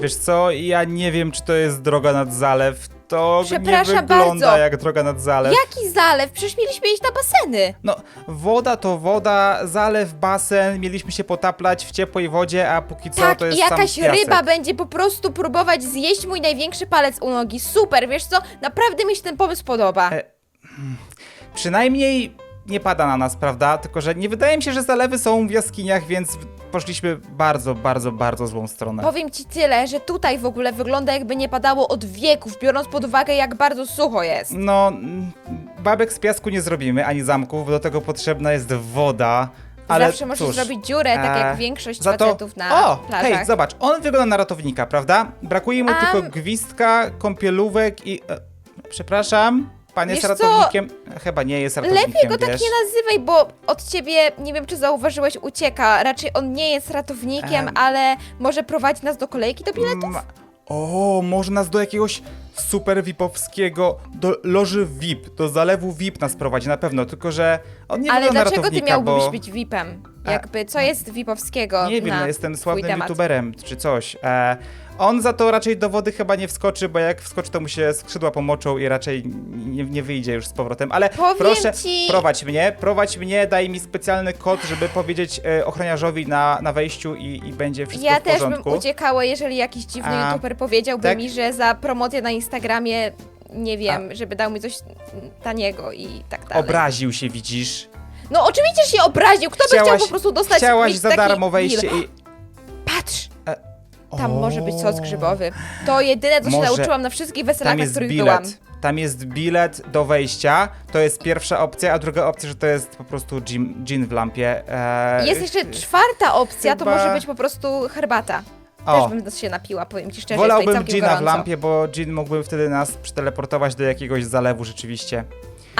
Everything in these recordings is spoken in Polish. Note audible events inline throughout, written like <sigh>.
Wiesz co, ja nie wiem, czy to jest droga nad zalew. To nie Przepraszam wygląda bardzo. jak droga nad zalew. Jaki zalew? Przecież mieliśmy iść na baseny. No, woda to woda, zalew, basen, mieliśmy się potaplać w ciepłej wodzie, a póki co tak, to jest i jakaś sam piasek. ryba będzie po prostu próbować zjeść mój największy palec u nogi. Super, wiesz co? Naprawdę mi się ten pomysł podoba. E, Przynajmniej nie pada na nas, prawda? Tylko, że nie wydaje mi się, że zalewy są w jaskiniach, więc poszliśmy bardzo, bardzo, bardzo złą stronę. Powiem ci tyle, że tutaj w ogóle wygląda jakby nie padało od wieków, biorąc pod uwagę jak bardzo sucho jest. No, mm, babek z piasku nie zrobimy, ani zamków, do tego potrzebna jest woda. Ale Zawsze możesz cóż, zrobić dziurę, tak jak e, większość za to... facetów na O, plażach. hej, zobacz, on wygląda na ratownika, prawda? Brakuje mu Am. tylko gwizdka, kąpielówek i... E, przepraszam, pan jest Wiesz co? ratownikiem? Chyba nie jest ratownikiem, Lepiej go tak wiesz? nie nazywaj, bo od ciebie, nie wiem czy zauważyłeś, ucieka. Raczej on nie jest ratownikiem, Em. ale może prowadzi nas do kolejki do biletów. Ma- O, może nas do jakiegoś super VIP-owskiego, do loży VIP, do zalewu VIP nas prowadzi na pewno, tylko że on nie ale wygląda na dlaczego ty ratownika, miałbyś bo... być VIP-em? Jakby, co jest VIP-owskiego Nie wiem, na no jestem twój sławnym temat? youtuberem czy coś. E, on za to raczej do wody chyba nie wskoczy, bo jak wskoczy, to mu się skrzydła pomoczą i raczej nie, nie wyjdzie już z powrotem. Ale Powiem proszę, ci- prowadź mnie, prowadź mnie, daj mi specjalny kod, żeby powiedzieć e, ochroniarzowi na, na wejściu i, i będzie wszystko Ja w też porządku. bym uciekała, jeżeli jakiś dziwny A, youtuber powiedziałby tak? mi, że za promocję na Instagramie, nie wiem, żeby dał mi coś taniego i tak dalej. Obraził się, widzisz? No oczywiście że się obraził, kto by chciał Chciałaś- po prostu dostać Chciałaś mieć za taki darmo wejście deal? i... Patrz, O, tam może być sos grzybowy. To jedyne, co się Może- nauczyłam na wszystkich weselach, Tam na jest których bilet. byłam. Tam jest bilet do wejścia. To jest pierwsza opcja, a druga opcja, że to jest po prostu gin, gin w lampie. E, Jest jeszcze czwarta opcja, to chyba- może być po prostu herbata. O. Też bym się napiła, powiem ci szczerze, jest Wolałbym całkiem gina w lampie, bo gin mógłby wtedy nas przeteleportować do jakiegoś zalewu rzeczywiście.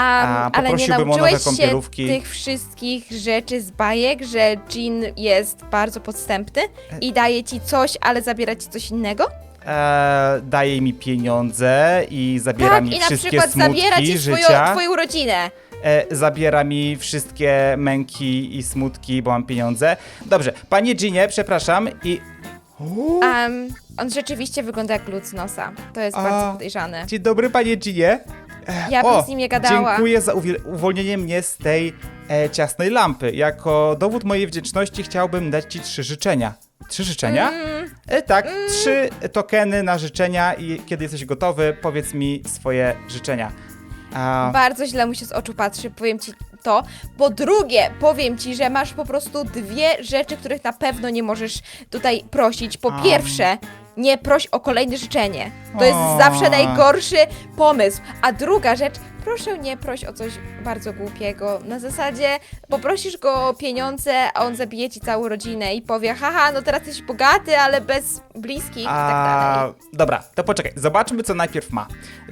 A, ale nie poprosiłbym o nowe nauczyłeś się kąpielówki. tych wszystkich rzeczy z bajek, że gin jest bardzo podstępny i daje ci coś, ale zabiera ci coś innego? E, daje mi pieniądze i zabiera tak, mi i na wszystkie przykład smutki zabiera ci życia. swoją, twoją rodzinę. E, zabiera mi wszystkie męki i smutki, bo mam pieniądze. Dobrze, panie Ginie, przepraszam i... Uuu, on rzeczywiście wygląda jak lud z nosa. To jest A. bardzo podejrzane. Dzień dobry, panie Ginie. Ja bym z nim nie gadała. Dziękuję za uwolnienie mnie z tej e, ciasnej lampy. Jako dowód mojej wdzięczności chciałbym dać ci trzy życzenia. Trzy życzenia? Mm, E, tak, trzy tokeny na życzenia i kiedy jesteś gotowy, powiedz mi swoje życzenia. A, Bardzo źle mu się z oczu patrzy, powiem ci to. Po drugie, powiem ci, że masz po prostu dwie rzeczy, których na pewno nie możesz tutaj prosić. Po Am. pierwsze, nie proś o kolejne życzenie. To jest O. zawsze najgorszy pomysł. A druga rzecz, proszę nie proś o coś bardzo głupiego. Na zasadzie poprosisz go o pieniądze, a on zabije ci całą rodzinę i powie, haha, no teraz jesteś bogaty, ale bez bliskich i tak dalej. a, dobra, to poczekaj, zobaczmy co najpierw ma.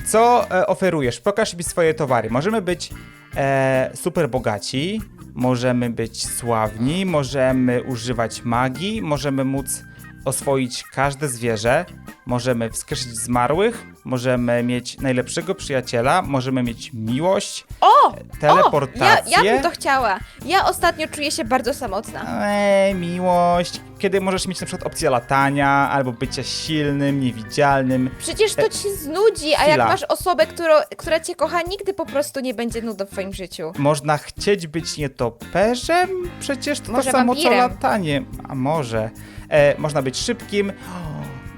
Co e, oferujesz? Pokaż mi swoje towary. Możemy być e, super bogaci, możemy być sławni, możemy używać magii, możemy móc oswoić każde zwierzę, możemy wskrzesić zmarłych, możemy mieć najlepszego przyjaciela, możemy mieć miłość, O! teleportację. O, ja, ja bym to chciała. Ja ostatnio czuję się bardzo samotna. Eee, miłość. Kiedy możesz mieć na przykład opcję latania, albo bycia silnym, niewidzialnym. Przecież to ci znudzi, a jak chwila. masz osobę, którą, która cię kocha, nigdy po prostu nie będzie nudą w twoim życiu. Można chcieć być nietoperzem? Przecież to Może to samo co wampirem. latanie. A może. E, można być szybkim.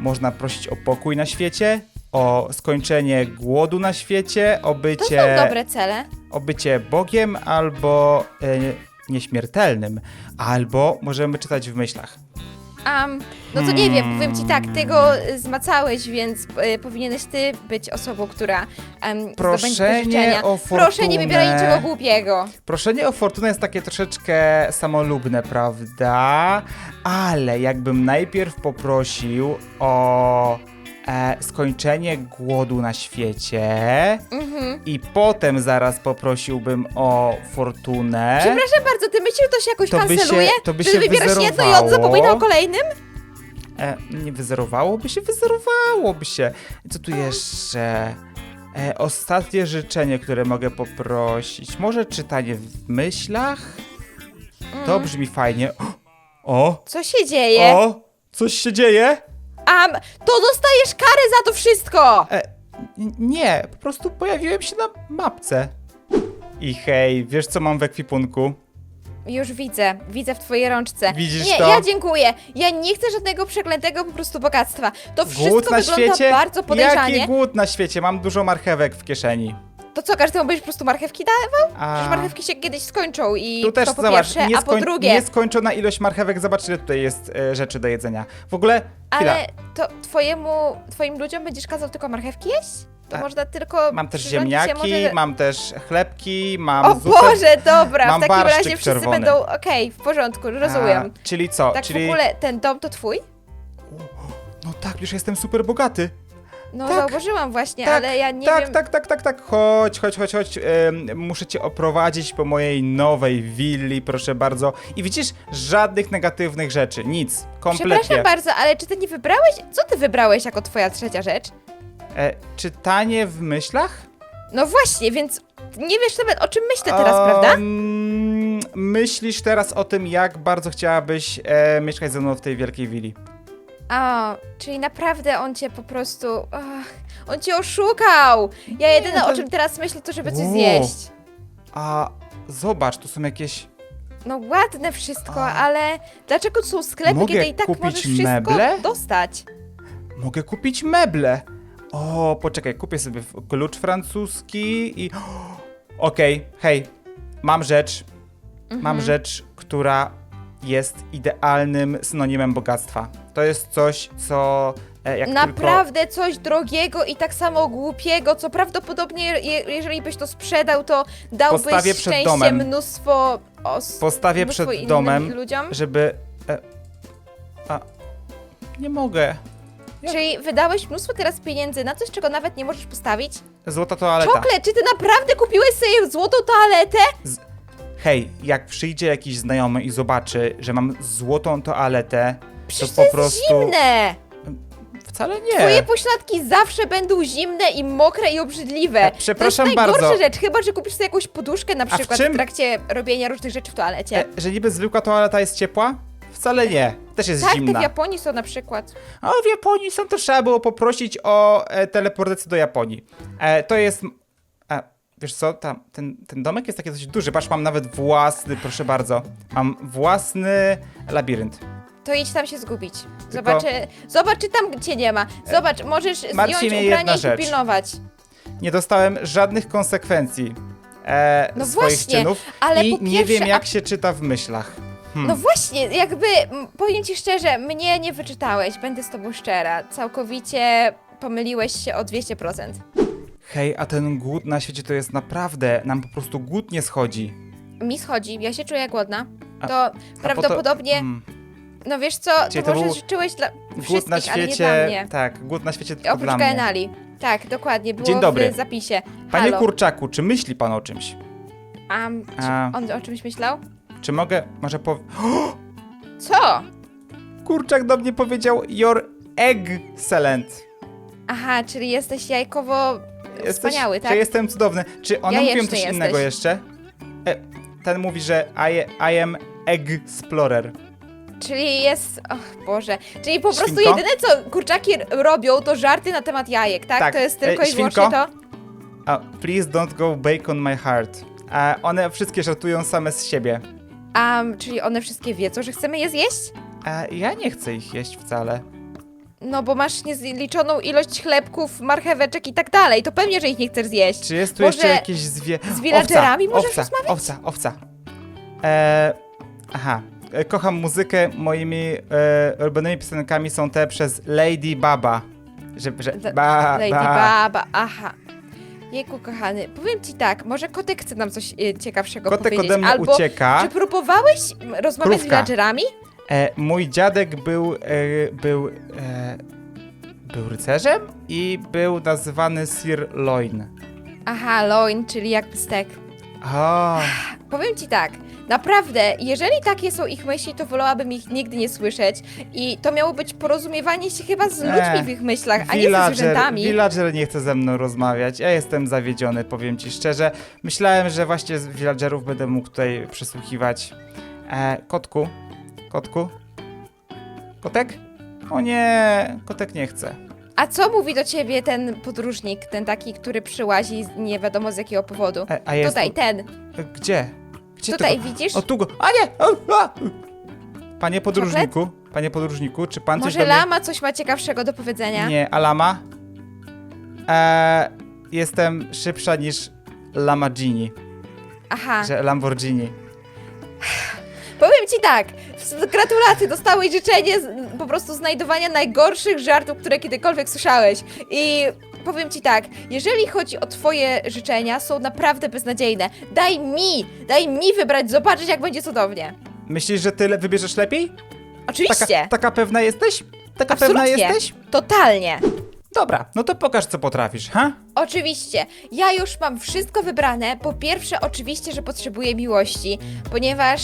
Można prosić o pokój na świecie, o skończenie głodu na świecie, o To bycie, są dobre cele. o bycie Bogiem albo e, nieśmiertelnym. Albo możemy czytać w myślach. No to nie wiem, powiem ci tak, ty go y, zmacałeś, więc y, powinieneś ty być osobą, która um, Proszenie życzenia. o Proszę, nie wybieraj fortunę. niczego głupiego. Proszenie o fortunę jest takie troszeczkę samolubne, prawda? Ale jakbym najpierw poprosił o e, skończenie głodu na świecie Mhm. i potem zaraz poprosiłbym o fortunę. Przepraszam bardzo, ty myślisz, że to się jakoś To by się- kanceluje? to by że się wybierasz jedno i on wyzerowało. zapomina o kolejnym? E, nie wyzerowałoby się? Wyzerowałoby się. Co tu jeszcze? E, ostatnie życzenie, które mogę poprosić. Może czytanie w myślach? To Mm. brzmi fajnie. <gasps> O! Co się dzieje? O! Coś się dzieje? To dostajesz karę za to wszystko! E, n- nie, po prostu pojawiłem się na mapce. I hej, wiesz co mam w ekwipunku? Już widzę, widzę w twojej rączce. Widzisz nie, to? ja dziękuję. Ja nie chcę żadnego przeklętego po prostu bogactwa. To wszystko Głód na wygląda świecie? bardzo podejrzanie. Jaki głód na świecie? Mam dużo marchewek w kieszeni. To co, każdemu będziesz po prostu marchewki dawał? A Przecież marchewki się kiedyś skończą i tu też to po zobacz, pierwsze, a po nieskoń- drugie, nieskończona ilość marchewek. Zobacz, ile tutaj jest e, rzeczy do jedzenia. W ogóle, chwila. ale to twojemu, twoim ludziom będziesz kazał tylko marchewki jeść? To A, można tylko Mam też przyrządzić się ziemniaki, może... mam też chlebki, mam O zupę. Boże, dobra, mam w takim barszczyk razie wszyscy czerwony. będą okej, w porządku, rozumiem. A, czyli co? tak czyli... w ogóle ten dom to twój? No tak, już jestem super bogaty. No Tak. zauważyłam właśnie, Tak, ale ja nie tak, wiem... tak, tak, tak, tak. Chodź, chodź, chodź, chodź. Muszę cię oprowadzić po mojej nowej willi, proszę bardzo. I widzisz, żadnych negatywnych rzeczy, nic, kompletnie. Przepraszam bardzo, ale czy ty nie wybrałeś? Co ty wybrałeś jako twoja trzecia rzecz? E, czytanie w myślach? No właśnie, więc nie wiesz nawet o czym myślę teraz, prawda? Mm, myślisz teraz o tym, jak bardzo chciałabyś e, mieszkać ze mną w tej wielkiej willi. A, czyli naprawdę on cię po prostu. Ach, on cię oszukał! Ja jedyne to- o czym teraz myślę, to żeby coś Wow. zjeść. A zobacz, tu są jakieś. No ładne wszystko, A. ale dlaczego tu są sklepy, Mogę kiedy i tak kupić możesz wszystko meble? dostać? Mogę kupić meble. O, poczekaj, kupię sobie f- klucz francuski i. <gasps> Okej, hej, mam rzecz. Mhm. Mam rzecz, która jest idealnym synonimem bogactwa. To jest coś, co. E, jak tylko... Naprawdę coś drogiego i tak samo głupiego, co prawdopodobnie, je, jeżeli byś to sprzedał, to dałbyś Postawię przed szczęście domem. mnóstwo os... Postawię mnóstwo przed innym domem, ludziom. żeby. E, a. Nie mogę. Ja- Czyli wydałeś mnóstwo teraz pieniędzy na coś, czego nawet nie możesz postawić? Złota toaleta. Czoklet, czy ty naprawdę kupiłeś sobie złotą toaletę? Hej, jak przyjdzie jakiś znajomy i zobaczy, że mam złotą toaletę, Przecież to to, po jest prostu. zimne! Wcale nie. Twoje pośladki zawsze będą zimne i mokre i obrzydliwe. E, przepraszam to jest najgorsza bardzo. rzecz, chyba że kupisz sobie jakąś poduszkę na w przykład w, czym- trakcie robienia różnych rzeczy w toalecie. E, że niby zwykła toaleta jest ciepła? Wcale nie. Też jest tak, te zimna. w Japonii są na przykład. A w Japonii są to trzeba było poprosić o e, teleportację do Japonii. E, to jest. Wiesz co, tam, ten, ten domek jest taki dość duży. Patrz, mam nawet własny, proszę bardzo. Mam własny labirynt. To idź tam się zgubić. Zobacz, czy- zobacz czy tam cię nie ma. Zobacz, możesz martwi zdjąć mnie jedna i rzecz. pilnować. Nie dostałem żadnych konsekwencji e, No swoich właśnie, czynów ale i po nie wiem, jak a- się czyta w myślach. Hmm. No właśnie, jakby, m, powiem ci szczerze, mnie nie wyczytałeś, będę z tobą szczera. Całkowicie pomyliłeś się o 200%. Hej, a ten głód na świecie to jest naprawdę, nam po prostu głód nie schodzi. Mi schodzi, ja się czuję głodna. To prawdopodobnie, Mm, no wiesz co, Czyli to to może był życzyłeś dla głód wszystkich, na ale nie dla świecie. mnie. Tak, głód na świecie tylko Oprócz dla mnie. Tak, dokładnie, było Dzień dobry. w zapisie. Panie Halo. kurczaku, czy myśli pan o czymś? Am, czy A. on o czymś myślał? Czy mogę, może po... <gasps> Co? Kurczak do mnie powiedział your excellent. Aha, czyli jesteś jajkowo Jesteś, wspaniały, tak? Że jestem cudowny. Czy one Jajeczny mówią coś jesteś. innego jeszcze? E, ten mówi, że I, I am explorer. Czyli jest. Och Boże. Czyli po prostu Świnko? jedyne co kurczaki robią, to żarty na temat jajek, tak? Tak. To jest E, tylko i świnko? wyłącznie to. A, please don't go bacon my heart. A one wszystkie żartują same z siebie. Um, czyli one wszystkie wiedzą, że chcemy je zjeść? A ja nie chcę ich jeść wcale. No bo masz niezliczoną ilość chlebków, marcheweczek i tak dalej. To pewnie, że ich nie chcesz zjeść. Czy jest tu Może jeszcze jakieś zwie... z villagerami owca, możesz owca, rozmawiać? Owca, owca. E, aha. E, Kocham muzykę. Moimi e, ulubionymi piosenkami są te przez Lady Baba. Że, że, ba, Lady ba. Baba, aha. Jejku, kochany, powiem ci tak, może kotek chce nam coś e, ciekawszego Kotek powiedzieć, ode mnie albo ucieka. czy próbowałeś m, rozmawiać z Krówka. villagerami? E, mój dziadek był, e, był, e, był rycerzem i był nazywany Sir Loin. Aha, loin, czyli jakby stek. O, Powiem ci tak, naprawdę, jeżeli takie są ich myśli, to wolałabym ich nigdy nie słyszeć i to miało być porozumiewanie się chyba z ludźmi Ech, w ich myślach, a nie ze zwierzętami. villager nie chce ze mną rozmawiać. Ja jestem zawiedziony, powiem ci szczerze. Myślałem, że właśnie z villagerów będę mógł tutaj przysłuchiwać. E, kotku, kotku, kotek? O nie, kotek nie chce. A co mówi do ciebie ten podróżnik, ten taki, który przyłazi z nie wiadomo z jakiego powodu? E, a jest Tutaj, ten. tu- Gdzie? Gdzie Tutaj, to? widzisz? O tu go. A nie! O, a! Panie podróżniku, panie podróżniku, czy pan coś Może do mnie... lama coś ma ciekawszego do powiedzenia? Nie, a lama? E, jestem szybsza niż Lamborghini, Aha. że Lamborghini. Ci tak, gratulacje, dostałeś życzenie z, po prostu znajdowania najgorszych żartów, które kiedykolwiek słyszałeś. I powiem ci tak, jeżeli chodzi o twoje życzenia, są naprawdę beznadziejne. Daj mi, daj mi wybrać, zobaczyć jak będzie cudownie. Myślisz, że ty le- wybierzesz lepiej? Oczywiście, Taka, taka pewna jesteś? Taka pewna Absolutnie. jesteś? totalnie. Dobra, no to pokaż co potrafisz, ha? Oczywiście, ja już mam wszystko wybrane. Po pierwsze, oczywiście, że potrzebuję miłości, ponieważ.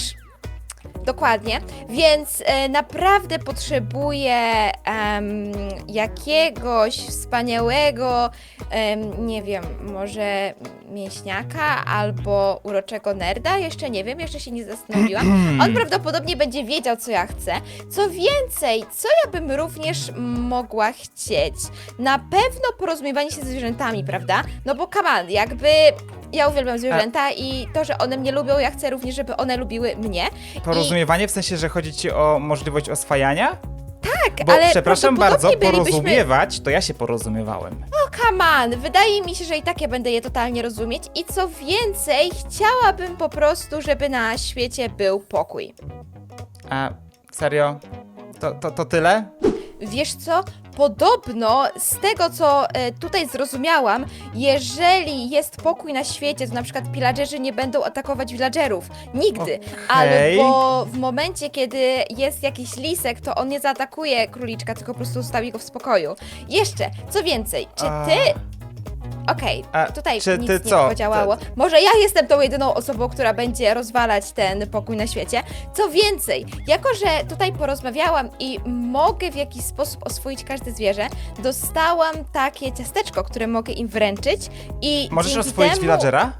Dokładnie, więc e, naprawdę potrzebuję jakiegoś wspaniałego, nie wiem, może mięśniaka albo uroczego nerda, jeszcze nie wiem, jeszcze się nie zastanowiłam. <clears throat> On prawdopodobnie będzie wiedział, co ja chcę. Co więcej, co ja bym również mogła chcieć? Na pewno porozumiewanie się ze zwierzętami, prawda? No bo come on, jakby ja uwielbiam zwierzęta i to, że one mnie lubią, ja chcę również, żeby one lubiły mnie. Porozumiewanie w sensie, że chodzi ci o możliwość oswajania? Tak, Bo ale przepraszam bardzo, prawdopodobnie bylibyśmy... porozumiewać, to ja się porozumiewałem. O, come on, wydaje mi się, że i tak ja będę je totalnie rozumieć i co więcej, chciałabym po prostu, żeby na świecie był pokój. A serio? To, to, to tyle? Wiesz co? Podobno z tego, co e, tutaj zrozumiałam, jeżeli jest pokój na świecie, to na przykład pillagerzy nie będą atakować villagerów. Nigdy. Albo w momencie, kiedy jest jakiś lisek, to on nie zaatakuje króliczka, tylko po prostu zostawi go w spokoju. Jeszcze, co więcej, czy ty... Okej, A tutaj czy nic ty nie co? podziałało. Może ja jestem tą jedyną osobą, która będzie rozwalać ten pokój na świecie. Co więcej, jako że tutaj porozmawiałam i mogę w jakiś sposób oswoić każde zwierzę, dostałam takie ciasteczko, które mogę im wręczyć i Możesz dzięki oswoić temu, villagera?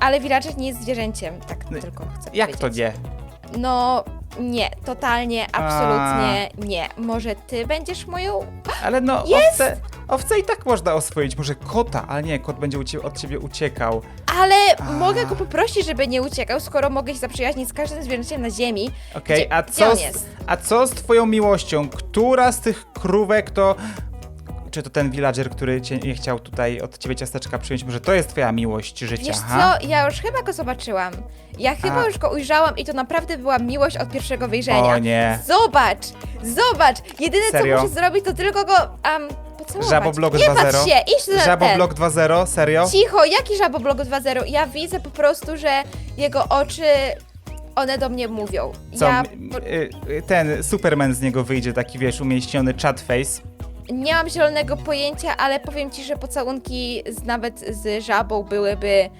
Ale villager nie jest zwierzęciem, tak No, tylko chcę Jak to powiedzieć. nie? No, nie, totalnie, absolutnie nie. Może ty będziesz moją... Ale no, Jest! owce, owce i tak można oswoić. Może kota, ale nie, kot będzie ucie- od ciebie uciekał. Ale A. mogę go poprosić, żeby nie uciekał, skoro mogę się zaprzyjaźnić z każdym zwierzęciem na ziemi. Okej, Gdzie- a, gdzie co on z, jest? a co z twoją miłością? Która z tych krówek to... Czy to ten villager, który cię nie chciał tutaj od ciebie ciasteczka przyjąć? Może to jest twoja miłość życia, Wiesz ha? co, ja już chyba go zobaczyłam. Ja chyba A. już go ujrzałam i to naprawdę była miłość od pierwszego wejrzenia. O nie. Zobacz, zobacz! Jedyne Serio? co muszę zrobić to tylko go um, pocałować. Żaboblog nie 2.0? patrz się, idź na. Żaboblok 2.0? Serio? Cicho, jaki żaboblog 2.0? Ja widzę po prostu, że jego oczy, one do mnie mówią. Co, Ja m- y, y, ten Superman z niego wyjdzie, taki wiesz, umieściony chat face. Nie mam zielonego pojęcia, ale powiem ci, że pocałunki z, nawet z żabą byłyby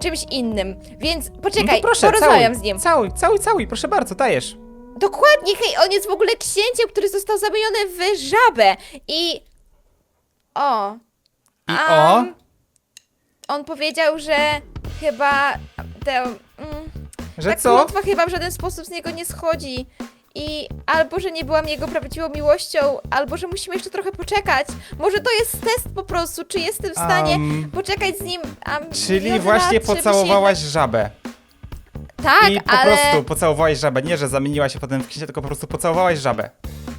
czymś innym. Więc No poczekaj, to proszę, porozmawiam całuj, z nim. Całuj, całuj, całuj, proszę bardzo, dajesz. Dokładnie, hej, on jest w ogóle księciem, który został zamieniony w żabę. I. O. I o, On powiedział, że chyba. Te, mm, że ta co? klątwa chyba w żaden sposób z niego nie schodzi. I albo, że nie byłam jego prawdziwą miłością, albo, że musimy jeszcze trochę poczekać. Może to jest test po prostu, czy jestem w stanie Am, poczekać z nim. Czyli właśnie pocałowałaś żabę. Tak, I po ale prostu pocałowałaś żabę. Nie, że zamieniła się potem w księcia, tylko po prostu pocałowałaś żabę.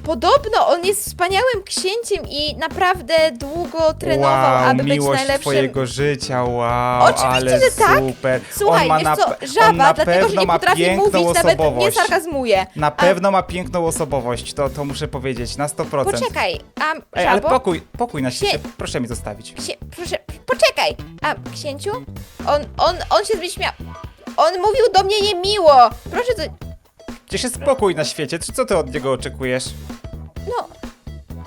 Podobno on jest wspaniałym księciem i naprawdę długo trenował, wow, aby być miłość najlepszym. twojego życia, wow, Oczywiście, ale że tak. super. Słuchaj, on ma wiesz na, co, żaba, on na dlatego, że pewno nie ma potrafi piękną mówić, nawet nie osobowość. sarkazmuje. Na pewno ma piękną osobowość, to, to muszę powiedzieć, na 100%. Poczekaj, a Ej, ale pokój, pokój na świecie, proszę mi zostawić. Księ... Proszę, poczekaj, a księciu? On, on, on się śmiał. On mówił do mnie niemiło. Proszę, co... Gdzieś jest spokój na świecie, czy co ty od niego oczekujesz? no...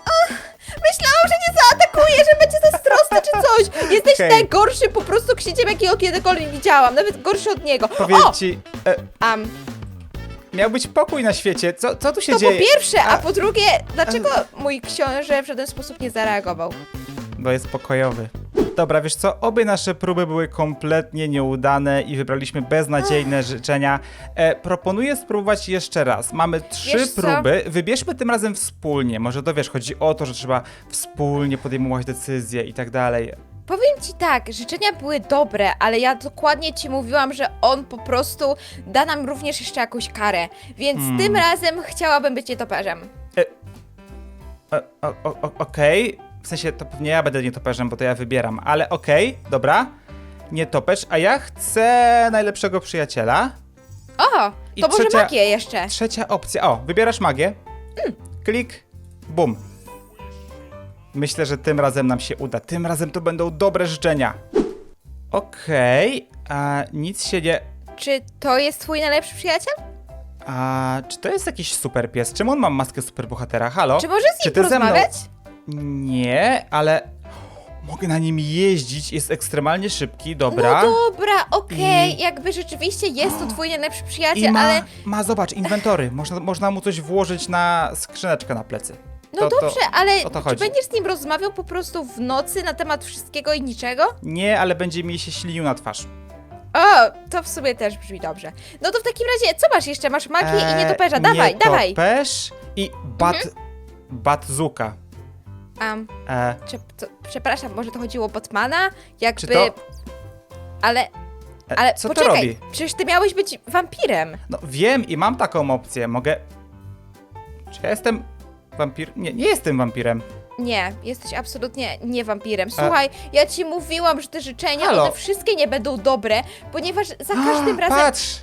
Ach, myślałam, że nie zaatakuje, że będzie zazdrosny czy coś. Jesteś Okej. najgorszym po prostu księciem, jakiego kiedykolwiek widziałam. Nawet gorszy od niego. Powiem o! ci, e, Am, miał być pokój na świecie, co, co tu się to dzieje? po pierwsze, a A- po drugie, dlaczego mój książę w żaden sposób nie zareagował? Bo jest pokojowy. Dobra, wiesz co, obie nasze próby były kompletnie nieudane i wybraliśmy beznadziejne życzenia. E, proponuję spróbować jeszcze raz. Mamy trzy Wiesz co? próby, wybierzmy tym razem wspólnie. Może to wiesz, chodzi o to, że trzeba wspólnie podejmować decyzje i tak dalej. Powiem ci tak, życzenia były dobre, ale ja dokładnie ci mówiłam, że on po prostu da nam również jeszcze jakąś karę. Więc Hmm. tym razem chciałabym być nietoperzem. E, o, o, o, okej, w sensie to pewnie ja będę nietoperzem, bo to ja wybieram, ale okej, dobra. Nietoperz, a ja chcę najlepszego przyjaciela. O, I to może trzecia- magię jeszcze. Trzecia opcja. O, wybierasz magię. Klik, bum. Myślę, że tym razem nam się uda. Tym razem to będą dobre życzenia. Okej, a nic się nie. Czy to jest twój najlepszy przyjaciel? A czy to jest jakiś super pies? Czemu on ma maskę superbohatera? Halo? Czy możesz z Czy nim ty ze mną- porozmawiać? Nie, ale mogę na nim jeździć. Jest ekstremalnie szybki, dobra. No dobra, okej, I- jakby rzeczywiście jest to twój najlepszy I przyjaciel, ma, ale ma, zobacz, inwentory. Można, można mu coś włożyć na skrzyneczkę na plecy. no To- to- dobrze, ale o to czy chodzi. będziesz z nim rozmawiał po prostu w nocy na temat wszystkiego i niczego? Nie, ale będzie mi się ślinił na twarz. O, to w sumie też brzmi dobrze. No to w takim razie, co masz jeszcze? Masz magię i Eee, nietoperza, dawaj, dawaj. Nietoperz i bat... Mhm. Batzuka. Um, E, to, przepraszam, może to chodziło o Batmana? Jakby... Czy to- Ale, e, ale co poczekaj, to robi? przecież ty miałeś być wampirem. No wiem i mam taką opcję. Mogę... Czy ja jestem wampir? Nie, nie jestem wampirem. Nie, jesteś absolutnie nie wampirem. Słuchaj, ja ci mówiłam, że te życzenia, Halo? one wszystkie nie będą dobre, ponieważ za <gasps> każdym razem... Patrz!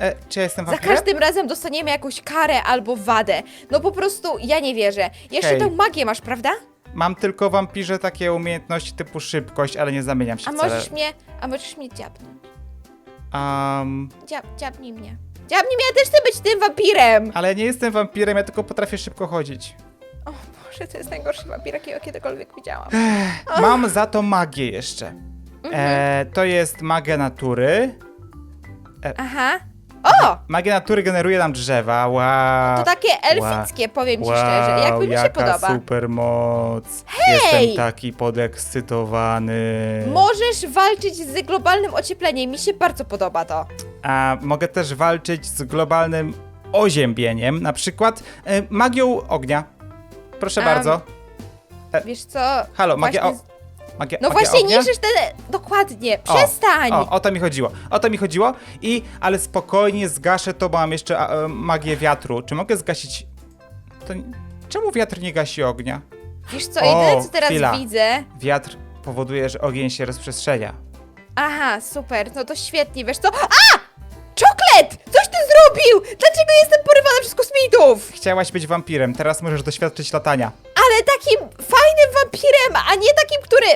E, czy ja jestem Za wampirem? każdym razem dostaniemy jakąś karę albo wadę. No po prostu ja nie wierzę. Jeszcze Hej. tę magię masz, prawda? Mam tylko wampirze takie umiejętności typu szybkość, ale nie zamieniam się A wcale. możesz mnie, a możesz mnie dziabnąć. Um, Dziab, dziabnij mnie. Dziabnij mnie, ja też chcę być tym wampirem! ale nie jestem wampirem, ja tylko potrafię szybko chodzić. O Boże, to jest najgorszy wampir, jakiego kiedykolwiek widziałam. Mam za to magię jeszcze. Mhm. E, to jest magia natury. Aha. O! Magia natury generuje nam drzewa. Wow. To takie elfickie, powiem ci szczerze. Jakby mi się jaka podoba. super moc. Hej! Jestem taki podekscytowany. Możesz walczyć z globalnym ociepleniem, mi się bardzo podoba to. A mogę też walczyć z globalnym oziębieniem, na przykład e, magią ognia. Proszę bardzo. Wiesz co? Halo, magia, o, właśnie- magia, No magia właśnie, ognia? niszczysz te... Dokładnie, przestań! O, o to mi chodziło. O to mi chodziło. I, ale spokojnie zgaszę to, bo mam jeszcze a, e, magię wiatru. Czy mogę zgasić... To... nie- Czemu wiatr nie gasi ognia? Wiesz co, O, jedyne co teraz chwila. widzę... Wiatr powoduje, że ogień się rozprzestrzenia. Aha, super, no to świetnie, wiesz co? A! Czoklet! Coś ty zrobił! Dlaczego jestem porywana przez kosmitów? Chciałaś być wampirem, teraz możesz doświadczyć latania. Wampirem, a nie takim, który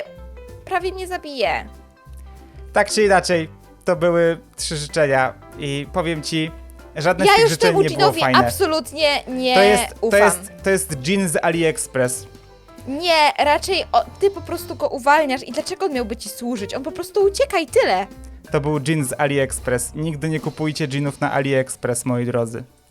prawie mnie zabije. Tak czy inaczej, to były trzy życzenia i powiem ci, żadne z ja tych już życzeń temu nie było Ginowi fajne. absolutnie nie To jest, to ufam. jest, to jest jean z AliExpress. Nie, raczej o, ty po prostu go uwalniasz i dlaczego on miałby ci służyć? On po prostu ucieka i tyle. To był jean z AliExpress. Nigdy nie kupujcie jeanów na AliExpress, moi drodzy.